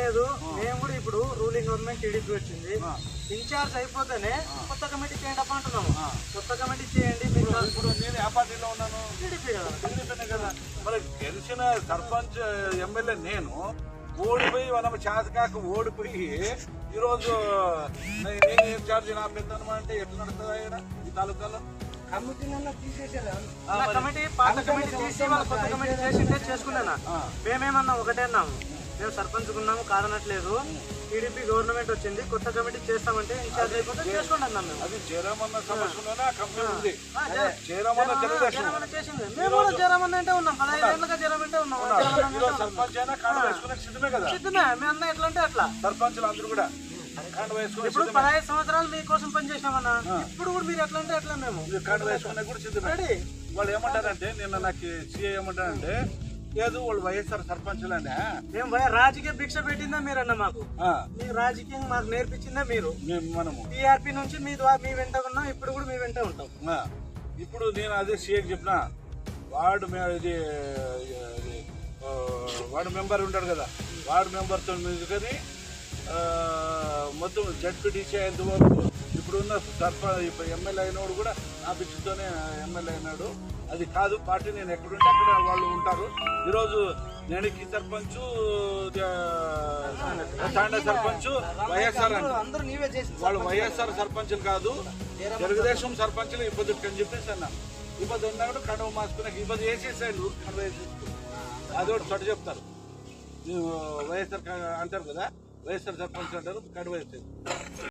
లేదు. మేము కూడా ఇప్పుడు రూలింగ్ గవర్నమెంట్ టీడీపీ వచ్చింది. ఇన్ఛార్జ్ అయిపోతేనే కొత్త కమిటీ చేయండి అప్ప అంటున్నాము. కొత్త కమిటీ చేయండి మీరు ఇప్పుడు నేను ఏ పార్టీలో ఉన్నాను? టీడీపీ కదా. టీడీపీనే కదా. మరి గెలిచిన సర్పంచ్ ఎమ్మెల్యే నేను ఓడిపోయి మనం చేతకాక ఓడిపోయి ఈరోజు నేను ఇన్ఛార్జ్ నా పెద్దనమా అంటే ఎట్లా నడుస్తుంది ఆయన ఈ తాలూకాలో? కమిటీ పాత కమిటీ తీసి వాళ్ళ కొత్త కమిటీ చేసింటే చేసుకున్నానా. మేమేమన్నా ఒకటే అన్నాము మేము సర్పంచ్ ఉన్నాము కాదనట్లేదు. టీడీపీ గవర్నమెంట్ వచ్చింది కొత్త కమిటీ చేస్తామంటే ఇన్ఛార్జ్ అయిపోతే చేసుకోండి అన్నాం మేము. అది జయరామన్న సమస్యలోనే ఆ ఉంది. జయరామన్న తెలుగుదేశం చేసింది. మేము కూడా అంటే ఉన్నాం పదహైదు ఏళ్ళుగా ఉన్నాం. సర్పంచ్ అయినా కాండ వేసుకునే సిద్ధమే కదా? సిద్ధమే. మీ అన్న ఎట్లా అంటే అట్లా. సర్పంచులు అందరూ కూడా ఇప్పుడు పదహైదు సంవత్సరాలు మీకోసం పనిచేసినామన్నా ఇప్పుడు కూడా మీరు ఎట్లా అంటే ఎట్లా మేము. కాండ వేసుకునే కూడా సిద్ధమే. వాళ్ళు ఏమంటారంటే నిన్న నాకు సీఏ ఏమంటారంటే లేదు వాళ్ళు వైఎస్ఆర్ సర్పంచులనే. మేము రాజకీయ భిక్ష పెట్టిందా మీరన్న మాకు? ఆ, మీ రాజకీయం మాకు నేర్పించిందా మీరు? మేము మనము. టీఆర్పీ నుంచి మీ ద్వారా మీ వెంట ఉన్నాం ఇప్పుడు కూడా మీ వెంట ఉంటాం. ఆ, ఇప్పుడు నేను అదే సీఏకి చెప్పిన వార్డు మే- ఇది ఇది, ఆ, వార్డు మెంబర్ ఉంటాడు కదా వార్డు మెంబర్తో కానీ మొత్తం జడ్పీటీసీ అయ్యేంత వరకు ఇప్పుడున్న సర్పంచ్ ఇప్పుడు ఎమ్మెల్యే అయినోడు కూడా నా పిచ్చితోనే ఎమ్మెల్యే అయినాడు. అది కాదు పార్టీ నేను ఎక్కడుంటే అక్కడ వాళ్ళు ఉంటారు. ఈరోజు నేనికి సర్పంచ్ తాండా సర్పంచ్ వైఎస్ఆర్ వాళ్ళు వైఎస్ఆర్ సర్పంచులు కాదు. తెలుగుదేశం సర్పంచులు ఇబ్బంది అని చెప్పేసి అన్నా. ఇబ్బంది ఉన్నాడు కడవ మాసుకున్నాక ఇబ్బంది వేసేసాడు కడవ వేసేసి అదొకటి చోట చెప్తారు. వైఎస్ఆర్ అంటారు కదా వైఎస్ఆర్ సర్పంచ్ అంటారు కడవ వేసేది